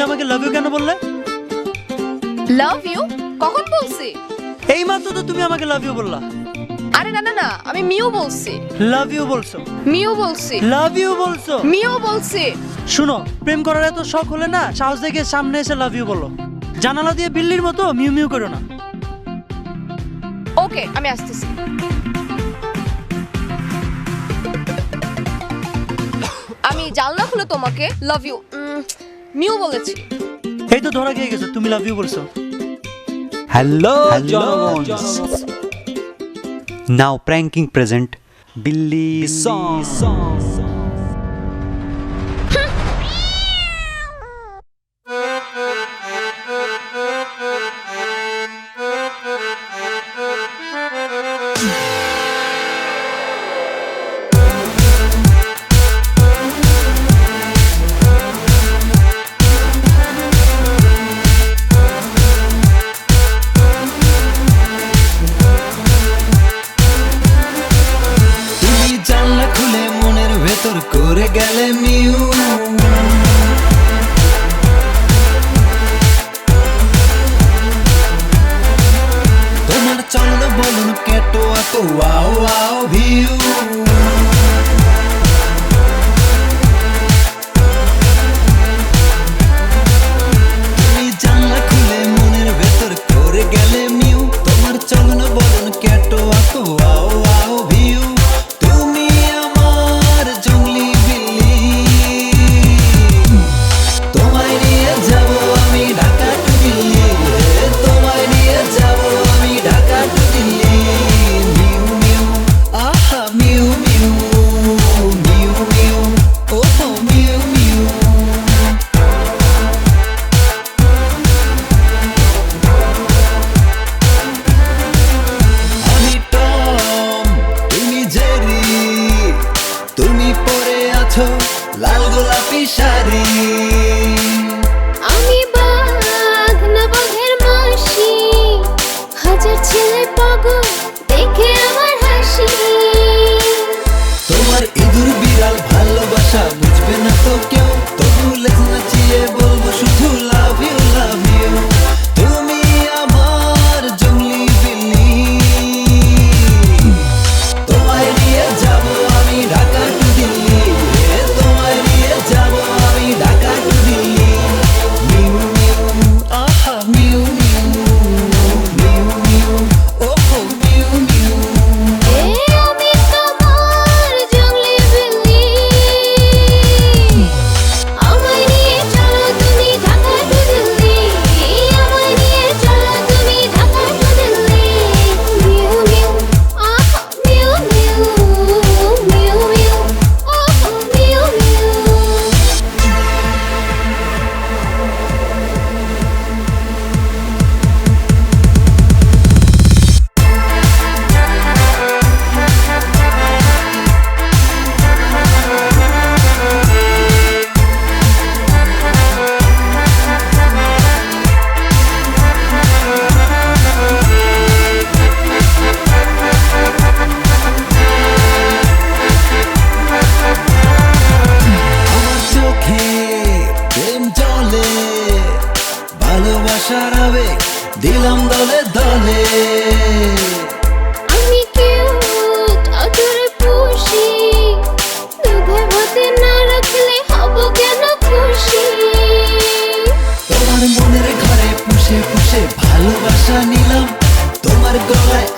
তুমি আমাকে love you কেন বললে? লাভ ইউ কখন বলছি? এই মাত্র তো তুমি আমাকে লাভ ইউ বললা। আরে না না না আমি মিউ বলছি। লাভ ইউ বলছো। মিউ বলছি। লাভ ইউ বলছো। মিউ বলছি। শুনো প্রেম করার এত শখ হলে না সাহস দেখে সামনে এসে লাভ ইউ বলো। জানালা দিয়ে বিল্লির মতো মিউ মিউ করো না। ওকে আমি আসতেছি। আমি জানলা খুলে তোমাকে লাভ ইউ মিউ বলেছি। এই তো ধরা গিয়ে গেছো? তুমি লাভ ইউ বলছো। হ্যালো জনগণ। নাও প্র্যাঙ্কিং প্রেজেন্ট বিল্লি সং তুমি wow. মনের ঘরে পুষে পুষে ভালোবাসা নিলাম। তোমার গলায়